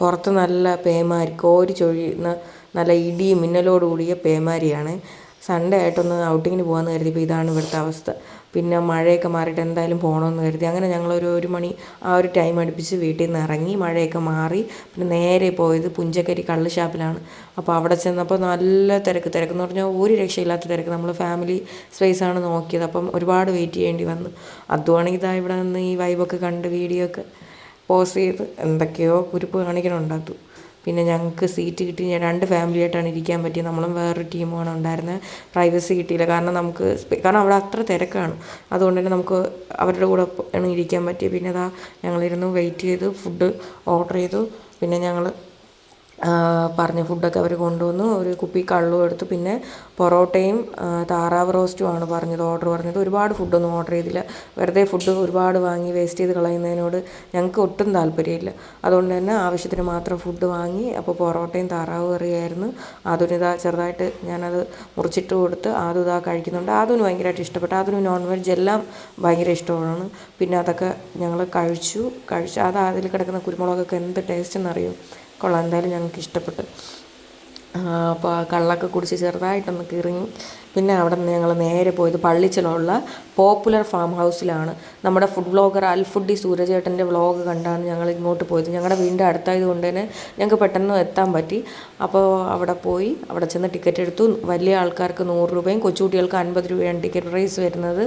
പുറത്ത് നല്ല പേമാരി കോരി ചൊരിയുന്ന നല്ല ഇടിയും മിന്നലോട് കൂടിയ പേമാരിയാണ്. സൺഡേ ആയിട്ടൊന്ന് ഔട്ടിങ്ങിന് പോകാമെന്ന് കരുതിയപ്പോൾ ഇതാണ് ഇവിടുത്തെ അവസ്ഥ. പിന്നെ മഴയൊക്കെ മാറിയിട്ട് എന്തായാലും പോകണമെന്ന് കരുതി. അങ്ങനെ ഞങ്ങളൊരു ഒരു മണി ആ ഒരു ടൈം അടുപ്പിച്ച് വീട്ടിൽ നിന്ന് ഇറങ്ങി മഴയൊക്കെ മാറി പിന്നെ നേരെ പോയത് പുഞ്ചക്കരി കള്ള് ഷാപ്പിലാണ്. അപ്പോൾ അവിടെ ചെന്നപ്പോൾ നല്ല തിരക്ക് തിരക്ക് എന്ന് പറഞ്ഞാൽ ഒരു രക്ഷയില്ലാത്ത തിരക്ക്. നമ്മൾ ഫാമിലി സ്പേസാണ് നോക്കിയത്. അപ്പം ഒരുപാട് വെയിറ്റ് ചെയ്യേണ്ടി വന്നു. അതുവാണെങ്കിൽ ഇതാ ഇവിടെ നിന്ന് ഈ വൈബൊക്കെ കണ്ട് വീഡിയോ ഒക്കെ പോസ്റ്റ് ചെയ്ത് എന്തൊക്കെയോ കുരുപ്പ് കാണിക്കണുണ്ടാക്കും പിന്നെ ഞങ്ങൾക്ക് സീറ്റ് കിട്ടി ഞാൻ രണ്ട് ഫാമിലി ആയിട്ടാണ് ഇരിക്കാൻ പറ്റിയത്. നമ്മളും വേറൊരു ടീമുമാണ് ഉണ്ടായിരുന്നത് പ്രൈവസി കിട്ടിയില്ല. കാരണം നമുക്ക് കാരണം അവിടെ അത്ര തിരക്കാണ്. അതുകൊണ്ട് തന്നെ നമുക്ക് അവരുടെ കൂടെ ഇരിക്കാൻ പറ്റിയത് പിന്നെ അതാ ഞങ്ങളിരുന്ന് വെയിറ്റ് ചെയ്ത് ഫുഡ് ഓർഡർ ചെയ്തു. പിന്നെ ഞങ്ങൾ പറഞ്ഞ ഫുഡൊക്കെ അവർ കൊണ്ടുവന്നു. ഒരു കുപ്പി കള്ളും എടുത്തു. പിന്നെ പൊറോട്ടയും താറാവ് റോസ്റ്റുമാണ് പറഞ്ഞത് ഓർഡർ പറഞ്ഞത്. ഒരുപാട് ഫുഡൊന്നും ഓർഡർ ചെയ്തില്ല. വെറുതെ ഫുഡ് ഒരുപാട് വാങ്ങി വേസ്റ്റ് ചെയ്ത് കളയുന്നതിനോട് ഞങ്ങൾക്ക് ഒട്ടും താല്പര്യമില്ല. അതുകൊണ്ട് തന്നെ ആവശ്യത്തിന് മാത്രം ഫുഡ് വാങ്ങി അപ്പോൾ പൊറോട്ടയും താറാവ് കറിയായിരുന്നു. അതിനിതാ ചെറുതായിട്ട് ഞാനത് മുറിച്ചിട്ട് കൊടുത്ത് അതും ഇതാ കഴിക്കുന്നുണ്ട്. അതിന് ഭയങ്കരമായിട്ട് ഇഷ്ടപ്പെട്ടു. അതിന് നോൺ വെജ് എല്ലാം ഭയങ്കര ഇഷ്ടമാണ്. പിന്നെ അതൊക്കെ ഞങ്ങൾ കഴിച്ചു. കഴിച്ചു അത് അതിൽ കിടക്കുന്ന കുരുമുളകൊക്കെ എന്ത് ടേസ്റ്റ് എന്നറിയോ? കൊള്ളാം. എന്തായാലും ഞങ്ങൾക്ക് ഇഷ്ടപ്പെട്ടു. അപ്പോൾ കള്ളൊക്കെ കുടിച്ച് ചെറുതായിട്ടൊന്ന് കിറങ്ങി പിന്നെ അവിടെ നിന്ന് ഞങ്ങൾ നേരെ പോയത് പള്ളിച്ചലുള്ള പോപ്പുലർ ഫാം ഹൗസിലാണ്. നമ്മുടെ ഫുഡ് വ്ളോഗർ അൽ ഫുഡി സൂരജേട്ടന്റെ വ്ളോഗ് കണ്ടാണ് ഞങ്ങൾ ഇങ്ങോട്ട് പോയത്. ഞങ്ങളുടെ വീടിന്റെ അടുത്തായത് കൊണ്ട് തന്നെ ഞങ്ങൾക്ക് പെട്ടെന്ന് എത്താൻ പറ്റി. അപ്പോൾ അവിടെ പോയി അവിടെ ചെന്ന് ടിക്കറ്റ് എടുത്തു. വലിയ ആൾക്കാർക്ക് നൂറ് രൂപയും കൊച്ചുകുട്ടികൾക്ക് അൻപത് രൂപയാണ് ടിക്കറ്റ് പ്രൈസ് വരുന്നത്.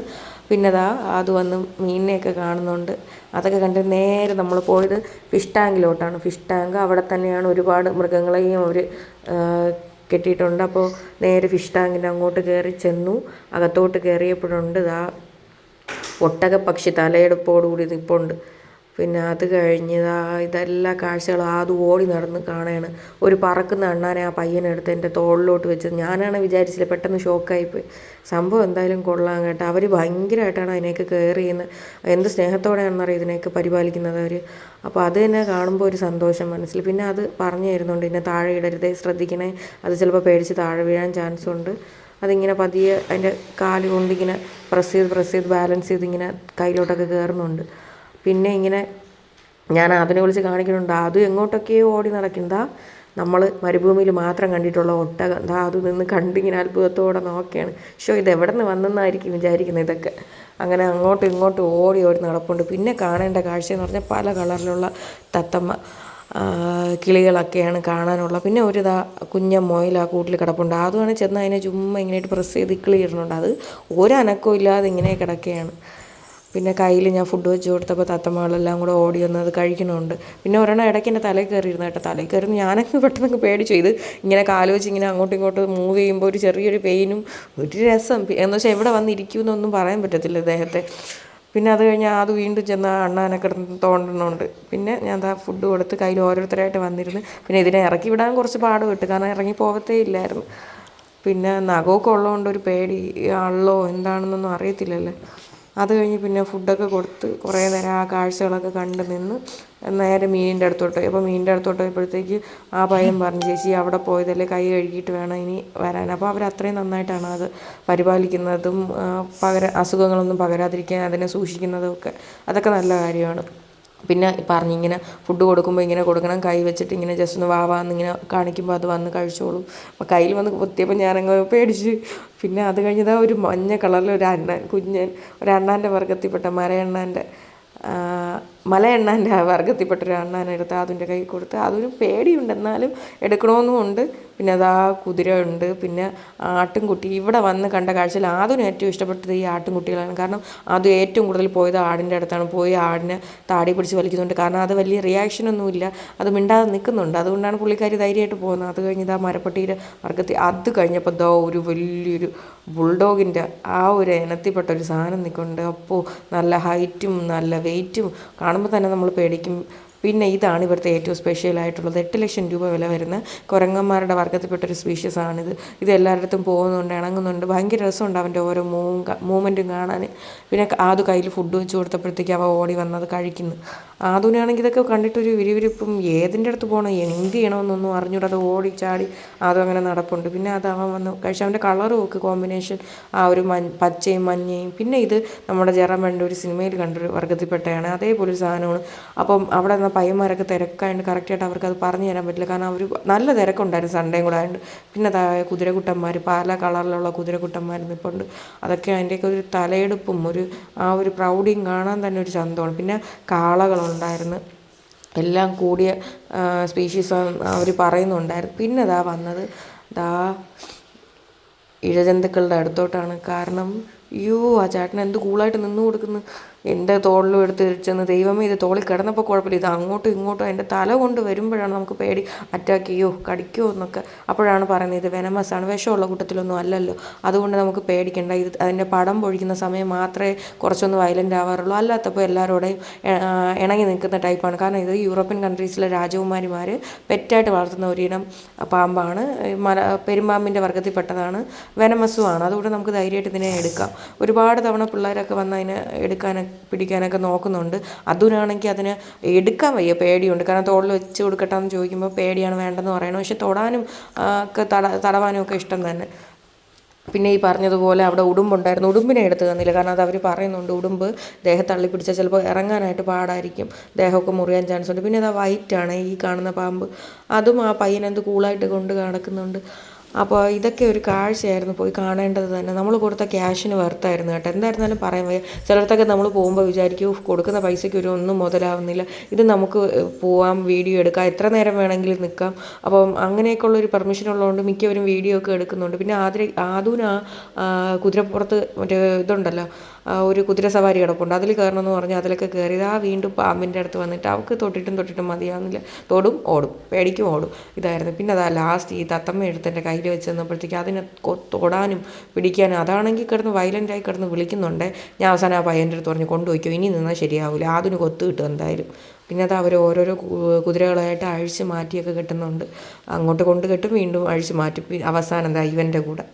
പിന്നെ ദാ അത് വന്ന് മീനിനെയൊക്കെ കാണുന്നുണ്ട് അതൊക്കെ കണ്ട് നേരെ നമ്മൾ പോയത് ഫിഷ് ടാങ്കിലോട്ടാണ് ഫിഷ് ടാങ്ക് അവിടെ തന്നെയാണ് ഒരുപാട് മൃഗങ്ങളെയും അവർ കെട്ടിയിട്ടുണ്ട്. അപ്പോൾ നേരെ ഫിഷ് ടാങ്കിന്റെ അങ്ങോട്ട് കയറി ചെന്നു. അകത്തോട്ട് കയറിയപ്പോഴുണ്ട് ഇതാ ഒട്ടക പക്ഷി തലയെടുപ്പോടുകൂടി നിൽപ്പുണ്ട് പിന്നെ അത് കഴിഞ്ഞ് ഇതാ ഇതെല്ലാ കാഴ്ചകളും ആദ്യം ഓടി നടന്ന് കാണുകയാണ് ഒരു പറക്കുന്ന അണ്ണാനെ ആ പയ്യനെടുത്ത് എന്റെ തോളിലോട്ട് വെച്ചത്. ഞാനാണ് വിചാരിച്ചില്ല പെട്ടെന്ന് ഷോക്കായിപ്പോയി. സംഭവം എന്തായാലും കൊള്ളാം കേട്ടോ. അവർ ഭയങ്കരമായിട്ടാണ് അതിനെയൊക്കെ കെയർ ചെയ്യുന്നത്. എന്ത് സ്നേഹത്തോടെയാണെന്നറിയാം ഇതിനെയൊക്കെ പരിപാലിക്കുന്നത് അവർ അപ്പോൾ അത് തന്നെ കാണുമ്പോൾ ഒരു സന്തോഷം മനസ്സിൽ. പിന്നെ അത് പറഞ്ഞു തരുന്നുണ്ട്. ഇന്നെ താഴെ ഇടരുത് ശ്രദ്ധിക്കണേ. അത് ചിലപ്പോൾ പേടിച്ച് താഴെ വീഴാൻ ചാൻസ് ഉണ്ട്. അതിങ്ങനെ പതിയെ അതിന്റെ കാൽ കൊണ്ടിങ്ങനെ പ്രസ് ചെയ്ത് പ്രസ് ചെയ്ത് ബാലൻസ് ചെയ്ത് ഇങ്ങനെ കയ്യിലോട്ടൊക്കെ കയറുന്നുണ്ട്. പിന്നെ ഇങ്ങനെ ഞാൻ അതിനെ വിളിച്ച് കാണിക്കുന്നുണ്ട്. അത് എങ്ങോട്ടൊക്കെയോ ഓടി നടക്കുന്നതാ നമ്മൾ മരുഭൂമിയിൽ മാത്രം കണ്ടിട്ടുള്ള ഒട്ടകം ദാ അത് നിന്ന് കണ്ടിങ്ങനെ അത്ഭുതത്തോടെ നോക്കുകയാണ് ഷോ ഇത് എവിടെ നിന്ന് വന്നെന്നായിരിക്കും വിചാരിക്കുന്നത് ഇതൊക്കെ. അങ്ങനെ അങ്ങോട്ടും ഇങ്ങോട്ടും ഓടി ഓടി നടപ്പുണ്ട്. പിന്നെ കാണേണ്ട കാഴ്ച എന്ന് പറഞ്ഞാൽ പല കളറിലുള്ള തത്തമ്മ കിളികളൊക്കെയാണ് കാണാനുള്ള പിന്നെ ഒരു ഇതാ കുഞ്ഞ മൊയിൽ ആ കൂട്ടിൽ കിടപ്പുണ്ട്. അതുമാണ് ചെന്ന് അതിനെ ചുമ്മാ ഇങ്ങനെയായിട്ട് പ്രസ് ചെയ്ത് കിളി ഇടുന്നുണ്ട് അത് ഒരനക്കവും ഇല്ലാതെ ഇങ്ങനെ കിടക്കുകയാണ്. പിന്നെ കയ്യിൽ ഞാൻ ഫുഡ് വെച്ച് കൊടുത്തപ്പോൾ തത്തമ്മകളെല്ലാം കൂടെ ഓടി വന്ന് അത് കഴിക്കണമുണ്ട് പിന്നെ ഒരെണ്ണം ഇടയ്ക്ക് എന്റെ തലയിൽ കയറിയിരുന്നു കേട്ടോ. തലയിൽ കയറുന്നു ഞാനൊക്കെ പെട്ടെന്ന് പേടിച്ചു. ഇത് ഇങ്ങനെ കാൽ വെച്ച് ഇങ്ങനെ അങ്ങോട്ടും ഇങ്ങോട്ടും മൂവ് ചെയ്യുമ്പോൾ ഒരു ചെറിയൊരു പെയിനും ഒരു രസം. എന്ന് വെച്ചാൽ എവിടെ വന്നിരിക്കുമെന്നൊന്നും പറയാൻ പറ്റത്തില്ല അദ്ദേഹത്തെ പിന്നെ അത് കഴിഞ്ഞ് അത് വീണ്ടും ചെന്ന് ആ അണ്ണാനെ കിടന്ന് തോണ്ടണമുണ്ട് പിന്നെ ഞാൻ ദാ ഫുഡ് കൊടുത്ത് കയ്യിൽ ഓരോരുത്തരായിട്ട് വന്നിരുന്നു. പിന്നെ ഇതിനെ ഇറക്കി വിടാൻ കുറച്ച് പാട് വിട്ടു കാരണം ഇറങ്ങി പോകത്തേ ഇല്ലായിരുന്നു. പിന്നെ നഖമൊക്കെ ഉള്ളതുകൊണ്ട് ഒരു പേടി ആളോ എന്താണെന്നൊന്നും അറിയത്തില്ലല്ലോ. അത് കഴിഞ്ഞ് പിന്നെ ഫുഡൊക്കെ കൊടുത്ത് കുറേ നേരം ആ കാഴ്ചകളൊക്കെ കണ്ട് നിന്ന് നേരെ മീനിന്റെ അടുത്തോട്ട് പോയി. അപ്പോൾ മീനിന്റെ അടുത്തോട്ട് പോയപ്പോഴത്തേക്ക് ആ പയ്യൻ പറഞ്ഞു ചേച്ചി അവിടെ പോയതല്ലേ? കൈ കഴുകിയിട്ട് വേണം ഇനി വരാൻ. അപ്പോൾ അവർ അത്രയും നന്നായിട്ടാണ് അത് പരിപാലിക്കുന്നതും പകര അസുഖങ്ങളൊന്നും പകരാതിരിക്കാൻ അതിനെ സൂക്ഷിക്കുന്നതും ഒക്കെ. അതൊക്കെ നല്ല കാര്യമാണ്. പിന്നെ പറഞ്ഞ് ഇങ്ങനെ ഫുഡ് കൊടുക്കുമ്പോൾ ഇങ്ങനെ കൊടുക്കണം കൈ വെച്ചിട്ട് ഇങ്ങനെ ജസ്റ്റ് ഒന്ന് വാവാന്ന് ഇങ്ങനെ കാണിക്കുമ്പോൾ അത് വന്ന് കഴിച്ചോളും. അപ്പോൾ കയ്യിൽ വന്ന് കുത്തിയപ്പോൾ ഞാനങ്ങ് പേടിച്ച്. പിന്നെ അത് കഴിഞ്ഞതാ ഒരു മഞ്ഞ കളറിൽ ഒരു അണ്ണൻ കുഞ്ഞൻ ഒരു അണ്ണാന്റെ വർഗത്തിൽപ്പെട്ട മരയണ്ണാന്റെ മലയണ്ണാന്റെ ആ വർഗത്തിൽപ്പെട്ട ഒരു അണ്ണാനെടുത്ത് അതിന്റെ കൈ കൊടുത്ത് അതൊരു പേടിയുണ്ട്. എന്നാലും എടുക്കണമെന്നും ഉണ്ട്. പിന്നെ അതാ കുതിര ഉണ്ട്. പിന്നെ ആട്ടിൻകുട്ടി ഇവിടെ വന്ന് കണ്ട കാഴ്ചയിൽ ആദ്യം ഏറ്റവും ഇഷ്ടപ്പെട്ടത് ഈ ആട്ടിൻകുട്ടികളാണ്. കാരണം അത് ഏറ്റവും കൂടുതൽ പോയത് ആടിന്റെ അടുത്താണ്. പോയി ആടിനെ താടി പിടിച്ച് വലിക്കുന്നുണ്ട്. കാരണം അത് വലിയ റിയാക്ഷനൊന്നുമില്ല അത് മിണ്ടാതെ നിൽക്കുന്നുണ്ട്. അതുകൊണ്ടാണ് പുള്ളിക്കാരി ധൈര്യമായിട്ട് പോകുന്നത്. അത് കഴിഞ്ഞ് ഇതാ മരപ്പട്ടിയുടെ വർഗത്തിൽ അത് കഴിഞ്ഞപ്പോൾ ദോ ഒരു വലിയൊരു ബുൾഡോഗിന്റെ ആ ഒരു ഇനത്തിൽപ്പെട്ട ഒരു സാധനം നിൽക്കുന്നുണ്ട്. അപ്പോൾ നല്ല ഹൈറ്റും നല്ല വെയിറ്റും കാണുമ്പോൾ തന്നെ നമ്മൾ പേടിക്കും. പിന്നെ ഇതാണ് ഇവിടുത്തെ ഏറ്റവും സ്പെഷ്യൽ ആയിട്ടുള്ളത്. എട്ട് ലക്ഷം രൂപ വില വരുന്ന കുരങ്ങന്മാരുടെ വർഗത്തിൽപ്പെട്ട ഒരു സ്പീഷ്യസ് ആണിത്. ഇത് എല്ലായിടത്തും പോകുന്നുണ്ട് ഇണങ്ങുന്നുണ്ട്. ഭയങ്കര രസമുണ്ട് അവന്റെ ഓരോ മൂവും മൂവ്മെന്റും കാണാൻ. പിന്നെ ആദു കയ്യിൽ ഫുഡ് വെച്ച് കൊടുത്തപ്പോഴത്തേക്ക് അവ ഓടി വന്നത് കഴിക്കുന്നു. ആദുവിനാണെങ്കിൽ ഇതൊക്കെ കണ്ടിട്ടൊരു വിരിവിരിപ്പും ഏതിന്റെ അടുത്ത് പോകണം എന്ത് ചെയ്യണമെന്നൊന്നും ഓടി ചാടി ആദു അങ്ങനെ നടപ്പുണ്ട്. പിന്നെ അത് അവൻ വന്ന് കഴിച്ച് അവന്റെ കളറും ഒക്കെ കോമ്പിനേഷൻ ആ ഒരു പച്ചയും മഞ്ഞയും. പിന്നെ ഇത് നമ്മുടെ ജെറമേന്റെ ഒരു സിനിമയിൽ കണ്ടൊരു വർഗത്തിൽപ്പെട്ടതാണ് അതേപോലെ ഒരു സാധനമാണ്. അപ്പം അവിടെ പയ്യന്മാരൊക്കെ തിരക്കായതുകൊണ്ട് കറക്റ്റായിട്ട് അവർക്ക് അത് പറഞ്ഞു തരാൻ പറ്റില്ല. കാരണം അവർ നല്ല തിരക്കുണ്ടായിരുന്നു സൺഡേയും കൂടെ. ആയതുകൊണ്ട് പിന്നെ കുതിരക്കുട്ടന്മാർ പല കളറിലുള്ള കുതിരക്കുട്ടന്മാർ നിൽപ്പുണ്ട് അതൊക്കെ അതിന്റെയൊക്കെ ഒരു തലയെടുപ്പും ഒരു ആ ഒരു പ്രൗഢിയും കാണാൻ തന്നെ ഒരു ചന്തമാണ്. പിന്നെ കാളകളുണ്ടായിരുന്നു. എല്ലാം കൂടിയ സ്പീഷീസ് അവർ പറയുന്നുണ്ടായിരുന്നു. പിന്നെ ദാ വന്നത് ദാ ഇഴജന്തുക്കളുടെ അടുത്തോട്ടാണ്. കാരണം അയ്യോ ആ ചേട്ടൻ എന്ത് കൂളായിട്ട് നിന്ന് കൊടുക്കുന്നു. എന്റെ തോളിലും എടുത്ത് ചെന്ന് ദൈവമേ ഇത് തോളിൽ കിടന്നപ്പോൾ കുഴപ്പമില്ല. ഇത് അങ്ങോട്ടും ഇങ്ങോട്ടും എന്റെ തല കൊണ്ട് വരുമ്പോഴാണ് നമുക്ക് പേടി. അറ്റാക്ക് ചെയ്യോ? കടിക്കുമോ എന്നൊക്കെ അപ്പോഴാണ് പറയുന്നത്. ഇത് വെനമസാണ് വിഷമുള്ള കൂട്ടത്തിലൊന്നും അല്ലല്ലോ. അതുകൊണ്ട് നമുക്ക് പേടിക്കേണ്ട. ഇത് അതിന്റെ പടം പൊഴിക്കുന്ന സമയം മാത്രമേ കുറച്ചൊന്ന് വയലന്റ് ആവാറുള്ളൂ. അല്ലാത്തപ്പോൾ എല്ലാവരോടെയും ഇണങ്ങി നിൽക്കുന്ന ടൈപ്പാണ് കാരണം ഇത് യൂറോപ്യൻ കൺട്രീസിലെ രാജകുമാരിമാർ പെറ്റായിട്ട് വളർത്തുന്ന ഒരിനം പാമ്പാണ്. മല പെരുമ്പാമ്പിന്റെ വർഗത്തിൽപ്പെട്ടതാണ് വെനമസുമാണ് അതുകൊണ്ട് നമുക്ക് ധൈര്യമായിട്ട് ഇതിനെ എടുക്കാം. ഒരുപാട് തവണ പിള്ളേരൊക്കെ വന്ന് അതിനെ എടുക്കാനൊക്കെ പിടിക്കാനൊക്കെ നോക്കുന്നുണ്ട്. അതിനാണെങ്കിൽ അതിന് എടുക്കാൻ വയ്യ പേടിയുണ്ട്. കാരണം തോളിൽ വെച്ച് കൊടുക്കട്ടെ എന്ന് ചോദിക്കുമ്പോൾ പേടിയാണ് വേണ്ടെന്ന് പറയണം. പക്ഷെ തൊടാനും ഒക്കെ തട തടവാനും ഒക്കെ ഇഷ്ടം തന്നെ. പിന്നെ ഈ പറഞ്ഞതുപോലെ അവിടെ ഉടുമ്പുണ്ടായിരുന്നു. ഉടുമ്പിനെ എടുത്ത് തന്നില്ല. കാരണം അത് അവർ പറയുന്നുണ്ട് ഉടുമ്പ് ദേഹം തള്ളി പിടിച്ചാൽ ചിലപ്പോൾ ഇറങ്ങാനായിട്ട് പാടായിരിക്കും. ദേഹമൊക്കെ മുറിയാൻ ചാൻസ് ഉണ്ട് പിന്നെ അത് വൈറ്റാണ് ഈ കാണുന്ന പാമ്പ്. അതും ആ പയ്യനെന്ത് കൂളായിട്ട് കൊണ്ട് നടക്കുന്നുണ്ട്. അപ്പോൾ ഇതൊക്കെ ഒരു കാഴ്ചയായിരുന്നു പോയി കാണേണ്ടത് തന്നെ. നമ്മൾ കൊടുത്ത ക്യാഷിന് വെർത്തായിരുന്നു കേട്ടോ. എന്തായിരുന്നാലും പറയാൻ വയ്യ? ചിലടത്തൊക്കെ നമ്മൾ പോകുമ്പോൾ വിചാരിക്കും കൊടുക്കുന്ന പൈസയ്ക്ക് ഒരു ഒന്നും മുതലാവുന്നില്ല. ഇത് നമുക്ക് പോവാം വീഡിയോ എടുക്കാം. എത്ര നേരം വേണമെങ്കിലും നിൽക്കാം. അപ്പം അങ്ങനെയൊക്കെയുള്ളൊരു പെർമിഷൻ ഉള്ളതുകൊണ്ട് മിക്കവരും വീഡിയോ ഒക്കെ എടുക്കുന്നുണ്ട്. പിന്നെ ആദ്യ ആദൂന കുതിരപ്പുറത്ത് മറ്റേ ഇതുണ്ടല്ലോ ഒരു കുതിര സവാരി കിടപ്പുണ്ട്. അതിൽ കയറണമെന്ന് പറഞ്ഞാൽ അതിലൊക്കെ കയറി ആ വീണ്ടും പാമ്പിന്റെ അടുത്ത് വന്നിട്ട് അവൾക്ക് തൊട്ടിട്ടും തൊട്ടിട്ടും മതിയാവുന്നില്ല. തൊടും ഓടും പേടിക്കും ഓടും. ഇതായിരുന്നു. പിന്നെ അതാ ലാസ്റ്റ് ഈ തത്തമ്മ എടുത്ത് കയ്യിൽ വെച്ച് തന്നപ്പോഴത്തേക്ക് അതിനെ തൊടാനും പിടിക്കാനും അതാണെങ്കിൽ കിടന്ന് വയലന്റായി കിടന്ന് വിളിക്കുന്നുണ്ട്. ഞാൻ അവസാനം ആ പയ്യന്റെ അടുത്ത് പറഞ്ഞു കൊണ്ടുപോയിക്കോ ഇനി നിന്നാൽ ശരിയാവില്ല അതിന് കൊത്ത് കിട്ടും എന്തായാലും. പിന്നെ അത് അവർ ഓരോരോ കുതിരകളായിട്ട് അഴിച്ച് മാറ്റിയൊക്കെ കെട്ടുന്നുണ്ട്. അങ്ങോട്ട് കൊണ്ട് കെട്ടും വീണ്ടും അഴിച്ച് മാറ്റും. അവസാനം എന്താ ഇവന്റെ കൂടെ.